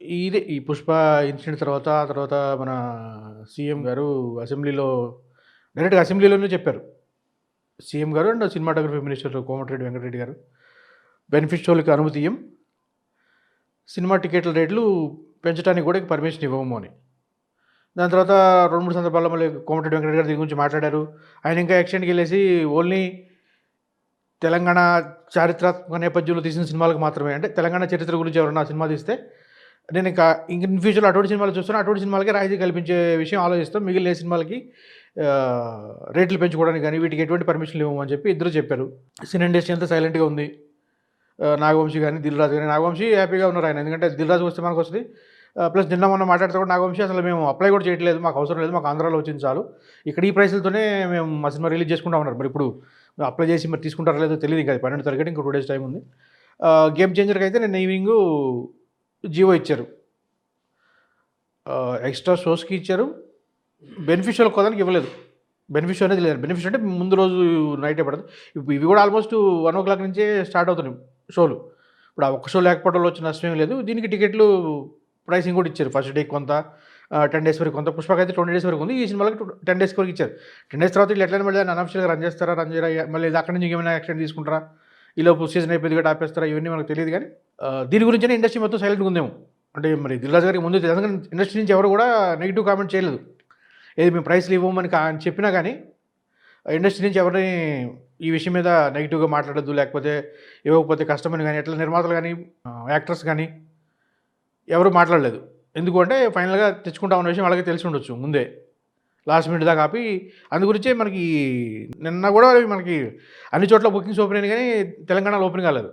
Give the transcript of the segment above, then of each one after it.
ఇదే ఈ 'పుష్ప' ఇన్సిడెంట్ తర్వాత, ఆ తర్వాత మన సీఎం గారు అసెంబ్లీలో డైరెక్ట్‌గా అసెంబ్లీలోనే చెప్పారు. సీఎం గారు and cinematography minister Komatireddy Venkatreddy గారు బెనిఫిషియల్కి అనుమతి ఇయ్యం. సినిమా టికెట్ల రేట్లు పెంచడానికి కూడా పర్మిషన్ ఇవ్వము అని. దాని తర్వాత 2, 3 సందర్భాల్లో మళ్ళీ కోమటిరెడ్డి వెంకటరెడ్డి గారు దీని గురించి మాట్లాడారు. ఆయన ఇంకా ఎక్స్‌టెండ్‌కెళ్ళేసి ఓన్లీ తెలంగాణ చారిత్రాత్మక నేపథ్యంలో తీసిన సినిమాలకు మాత్రమే అంటే తెలంగాణ చరిత్ర గురించి ఎవరైనా సినిమా తీస్తే నేను ఇంకా ఇంక ఇన్ ఫ్యూచర్‌లో అటువంటి సినిమాలు చూస్తున్నా అటువంటి సినిమాలకి రాయితీ కల్పించే విషయం ఆలోచిస్తాం. మిగిలిన సినిమాలకి రేట్లు పెంచుకోవడానికి కానీ వీటికి ఎటువంటి పర్మిషన్‌లు ఇవ్వము అని చెప్పి ఇద్దరు చెప్పారు. సినీ ఇండస్ట్రీ అంతా సైలెంట్‌గా ఉంది. నాగవంశీ కానీ దిల్రాజు దిల్ రాజు నాగవంశి హ్యాపీగా ఉన్నారు ఆయన. ఎందుకంటే దిల్రాజు వస్తే మనకు వస్తుంది ప్లస్ నిన్న మొన్న మాట్లాడితే కూడా నాగవంశీ అసలు మేము అప్లై కూడా చేయట్లేదు. మాకు అవసరం లేదు. మాకు ఆంధ్రాలో వచ్చింది చాలు. ఇక్కడ ఈ ప్రైస్లతోనే మేము మా సినిమా రిలీజ్ చేసుకుంటా ఉన్నారు మరి ఇప్పుడు అప్లై చేసి మరి తీసుకుంటారో లేదో తెలియదు ఇంకా పన్నెండు తరగతి ఇంకా టూ డేస్ టైం ఉంది. గేమ్ చేంజర్‌కి అయితే నేను ఈవినింగ్ జీవో ఇచ్చారు. ఎక్స్‌ట్రా షోస్‌కి ఇచ్చారు. బెనిఫిషియల్ షోలకు కోదానికి ఇవ్వలేదు. బెనిఫిషియల్ అనేది లేదు. బెనిఫిట్ అంటే ముందు రోజు నైటే పడదు ఇప్పుడు ఇవి కూడా ఆల్మోస్ట్ 1:00 నుంచే స్టార్ట్ అవుతున్నాయి షోలు. ఇప్పుడు ఆ ఒక్క షో లేకపోవడం వచ్చిన వచ్చే నష్టం ఏం లేదు. దీనికి టికెట్లు ప్రైసింగ్ కూడా ఇచ్చారు. ఫస్ట్ డే కొంత టెన్ డేస్ వరకు కొంత. 'పుష్ప'కి అయితే 20 డేస్ వరకు ఉంది. ఈ సినిమాకి టెన్ డేస్ వరకు ఇచ్చారు. 10 డేస్ తర్వాత వీళ్ళు ఎట్లా మళ్ళీ అనఫిషియల్‌గా రన్ చేస్తారా? రన్ చేయరా? మళ్ళీ అక్కడి నుంచి ఇంకేమైనా యాక్షన్ తీసుకుంటారా? ఈలోపు సీజన్ అయిపోయింది కూడా ఆపేస్తారా? ఇవన్నీ మనకు తెలియదు కానీ దీని గురించే ఇండస్ట్రీ మొత్తం సైలెంట్‌గా ఉందేమో. అంటే మరి దిల్రాజ్ గారికి ముందు ఎందుకంటే ఇండస్ట్రీ నుంచి ఎవరు కూడా నెగెటివ్ కామెంట్ చేయలేదు. ఏది మేము ప్రైస్‌లు ఇవ్వమని అని చెప్పినా కానీ ఇండస్ట్రీ నుంచి ఎవరిని ఈ విషయం మీద నెగిటివ్గా మాట్లాడొద్దు. లేకపోతే ఇవ్వకపోతే కష్టమని కానీ ఎట్లా నిర్మాతలు కానీ యాక్టర్స్ కానీ ఎవరు మాట్లాడలేదు. ఎందుకంటే ఫైనల్‌గా తెచ్చుకుంటా ఉన్న విషయం వాళ్ళకి తెలిసి ఉండొచ్చు ముందే. లాస్ట్ మినిట్ దాకా ఆపి అందు గురించే మనకి నిన్న కూడా మనకి అన్ని చోట్ల బుకింగ్స్ ఓపెన్ అయినాయి కానీ తెలంగాణలో ఓపెన్ కాలేదు.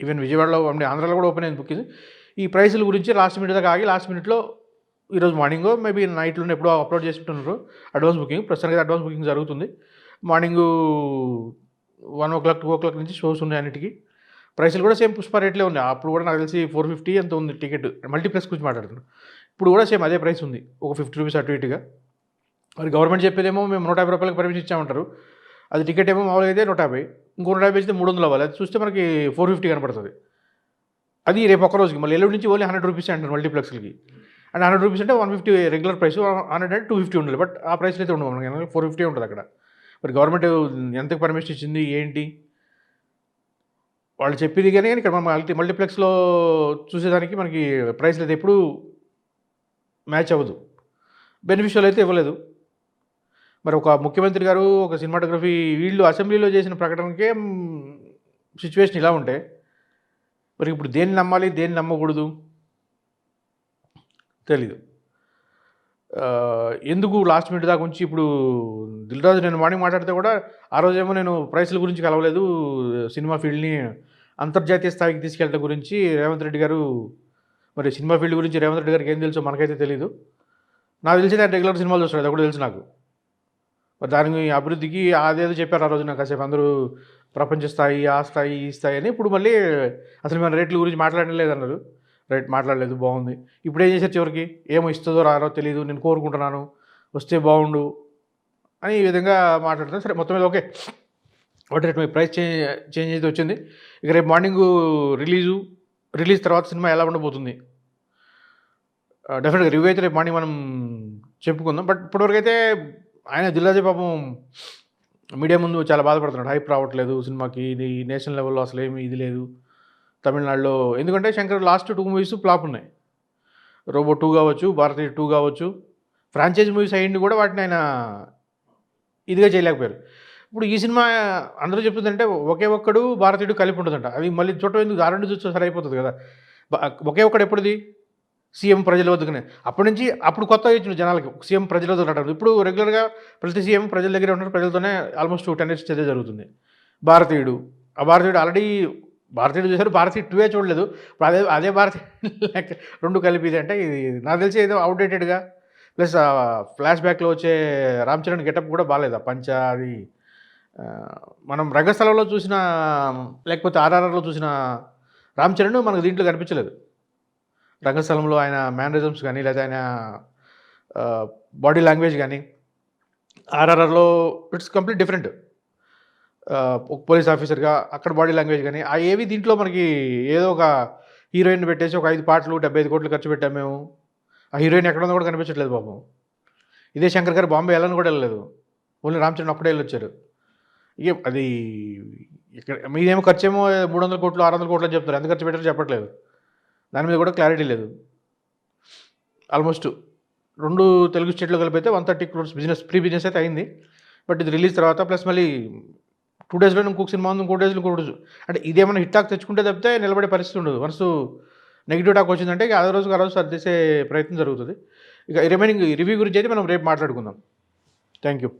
ఈవెన్ విజయవాడలో ఆంధ్రాలో కూడా ఓపెన్ అయింది బుకింగ్. ఈ ప్రైసుల గురించి లాస్ట్ మినిట్ దాకా ఆగి లాస్ట్ మినిట్‌లో ఈరోజు మార్నింగ్ మేబీ నైట్లో ఎప్పుడో అప్లోడ్ చేసుకుంటున్నారు అడ్వాన్స్ బుకింగ్. ప్రస్తుతానికి అడ్వాన్స్ బుకింగ్ జరుగుతుంది. మార్నింగు 1:00, 2:00 నుంచి షోస్ ఉన్నాయి అన్నిటికీ ప్రైసులు కూడా సేమ్ 'పుష్ప' రేట్లే ఉన్నాయి. అప్పుడు కూడా నాకు తెలిసి ఫోర్ ఫిఫ్టీ ఎంత ఉంది టికెట్. మల్టీప్లెక్స్ గురించి మాట్లాడుతున్నాను ఇప్పుడు కూడా సేమ్ అదే ప్రైస్ ఉంది. ఒక 50 రూపీస్ అటు ఇటుగా. మరి గవర్నమెంట్ చెప్పేదేమో మేము నూట యాభై రూపాయలకు పర్మిషన్ ఇచ్చామంటారు. అది టికెట్ ఏమో మామూలుగా అయితే నూట యాభై 150. ఇంకో 150 మూడు 300 అవ్వాలి. అది చూస్తే మనకి ఫోర్ ఫిఫ్టీ కనపడుతుంది అది రేపు ఒక్క రోజుకి. మళ్ళీ ఎల్లుండి నుంచి ఓన్లీ హండ్రెడ్ రూపీస్ అంటారు మల్టీప్లెక్స్‌లకి. అండ్ 100 రూపీస్ అంటే 150 రెగ్యులర్ ప్రైస్. 100 అంటే 250 ఉండాలి. బట్ ఆ ప్రైస్‌లో అయితే ఉండవు మనకి ఫోర్ ఫిఫ్టీ ఉంటుంది అక్కడ. మరి గవర్నమెంట్ ఎంత పర్మిషన్ ఇచ్చింది? ఏంటి? వాళ్ళు చెప్పేది కానీ ఇక్కడ మల్టీ మల్టీప్లెక్స్‌లో చూసేదానికి మనకి ప్రైస్ అయితే ఎప్పుడూ మ్యాచ్ అవ్వదు. బెనిఫిషియల్ అయితే ఇవ్వలేదు. మరి ఒక ముఖ్యమంత్రి గారు, ఒక సినిమాటోగ్రఫీ వీళ్ళు అసెంబ్లీలో చేసిన ప్రకటనకే సిచ్యువేషన్ ఇలా ఉంటే మరి ఇప్పుడు దేన్ని నమ్మాలి? దేన్ని నమ్మకూడదు? తెలీదు. ఎందుకు లాస్ట్ మినిట్ దాకా ఉంచి ఇప్పుడు దిల్ రాజు నేను మార్నింగ్ మాట్లాడితే కూడా ఆ రోజేమో నేను ప్రైస్ల గురించి కలవలేదు. సినిమా ఫీల్డ్‌ని అంతర్జాతీయ స్థాయికి తీసుకెళ్ళడం గురించి రేవంత్ రెడ్డి గారు మరి సినిమా ఫీల్డ్ గురించి రేవంత్ రెడ్డి గారికి ఏం తెలుసో మనకైతే తెలీదు. నాకు తెలిసి రెగ్యులర్ సినిమాలు చూస్తాడు. కూడా తెలుసు నాకు. దాని అభివృద్ధికి అదేదో చెప్పారు ఆ రోజు నాకు కాసేపు అందరూ ప్రపంచ స్థాయి, ఆ స్థాయి, ఈ స్థాయి అని. ఇప్పుడు మళ్ళీ అసలు మన రేట్ల గురించి మాట్లాడలేదు లేదన్నారు. రేట్ మాట్లాడలేదు బాగుంది. ఇప్పుడు ఏం చేశారు చివరికి? ఏమో ఇస్తుందో రారో తెలియదు నేను కోరుకుంటున్నాను. వస్తే బాగుండు అని ఈ విధంగా మాట్లాడుతాను సరే మొత్తం మీద ఓకే. ఒకటి రేట్ ప్రైస్ చేంజ్ చేంజ్ అయితే వచ్చింది. ఇక రేపు మార్నింగు రిలీజు, రిలీజ్ తర్వాత సినిమా ఎలా ఉండబోతుంది? డెఫినెట్గా రివ్యూ అయితే రేపు మార్నింగ్ మనం చెప్పుకుందాం. బట్ ఇప్పటివరకు అయితే ఆయన జిల్లాజీ పాపం మీడియా ముందు చాలా బాధపడుతున్నాడు. హైప్ రావట్లేదు సినిమాకి. ఇది నేషనల్ లెవెల్‌లో అసలు ఏమి ఇది లేదు. తమిళనాడులో ఎందుకంటే Shankar last two movies flop ఉన్నాయి. 'రోబో టూ కావచ్చు, 'భారతీయ టూ కావచ్చు. ఫ్రాంచైజ్ మూవీస్ అయ్యింది కూడా వాటిని ఆయన ఇదిగా చేయలేకపోయారు. ఇప్పుడు ఈ సినిమా అందరూ చెప్తుందంటే ఒకే ఒక్కడు, 'భారతీయుడు' కలిపి ఉంటుందంట అది మళ్ళీ చూడటం ఎందుకు? ఆ 2 చూస్తే సరైపోతుంది కదా! ఒకే ఒక్కడు ఎప్పుడుది? సీఎం ప్రజల వద్దకునే. అప్పటి నుంచి అప్పుడు కొత్త ఇచ్చిండు జనాలకి. సీఎం ప్రజల వద్దకు అంటారు. ఇప్పుడు రెగ్యులర్‌గా ప్రతి సీఎం ప్రజల దగ్గర ఉంటారు. ప్రజలతోనే ఆల్మోస్ట్ 10 ఇయర్స్ అదే జరుగుతుంది. 'భారతీయుడు' ఆ 'భారతీయుడు' ఆల్రెడీ 'భారతీయుడు' చూశారు 'భారతీయ 2' చూడలేదు. అదే అదే 'భారతీయుడు' రెండు కలిపి ఇది అంటే ఇది నాకు తెలిసి ఏదో అవుట్డేటెడ్గా ప్లస్ ఫ్లాష్ బ్యాక్‌లో వచ్చే 'రామ్ చరణ్' గెటప్ కూడా బాగాలేదు ఆ పంచ అది మనం 'రంగస్థలంలో' చూసిన లేకపోతే 'ఆర్ఆర్ఆర్‌లో' చూసిన 'రామ్ చరణ్' మనకు దీంట్లో కనిపించలేదు. 'రంగస్థలంలో' ఆయన మేనరిజమ్స్ కానీ లేదా ఆయన బాడీ లాంగ్వేజ్ కానీ 'ఆర్ఆర్ఆర్‌లో' ఇట్స్ కంప్లీట్ డిఫరెంట్. ఒక పోలీస్ ఆఫీసర్‌గా అక్కడ బాడీ లాంగ్వేజ్ కానీ ఆ ఏవి దీంట్లో మనకి ఏదో ఒక హీరోయిన్ పెట్టేసి ఒక ఐదు పాటలు డెబ్బై ఐదు కోట్లు ఖర్చు పెట్టాము మేము. ఆ హీరోయిన్ ఎక్కడ ఉందో కూడా కనిపించట్లేదు బాబు ఇదే శంకర్ గారు బాంబే వెళ్ళని కూడా వెళ్ళలేదు. ఓన్లీ రామచంద్ర ఒక్కడే వెళ్ళొచ్చారు. ఇక అది ఇక్కడ మీదేమో ఖర్చేమో మూడు వందల కోట్లు ఆరు వందల కోట్లు అని చెప్తారు ఎంత ఖర్చు పెట్టారో చెప్పట్లేదు. దాని మీద కూడా క్లారిటీ లేదు. ఆల్మోస్ట్ రెండు తెలుగు స్టేట్లో కలిపితే one thirty crores business pre business అయితే అయింది. బట్ ఇది రిలీజ్ తర్వాత ప్లస్ మళ్ళీ టూ డేస్లో ఇంకొక సినిమా ఉంది ఇంకో డేస్లో ఇంకో రోజు అంటే ఇదేమైనా హిట్ టాక్ తెచ్చుకుంటే తప్పితే నిలబడే పరిస్థితి ఉండదు. మనసు నెగిటివ్ టాక్ వచ్చిందంటే ఇక అదే రోజుకి ఆ రోజు సర్దేసే ప్రయత్నం జరుగుతుంది. ఇక రిమైనింగ్ రివ్యూ గురించి అయితే మనం రేపు మాట్లాడుకుందాం. Thank you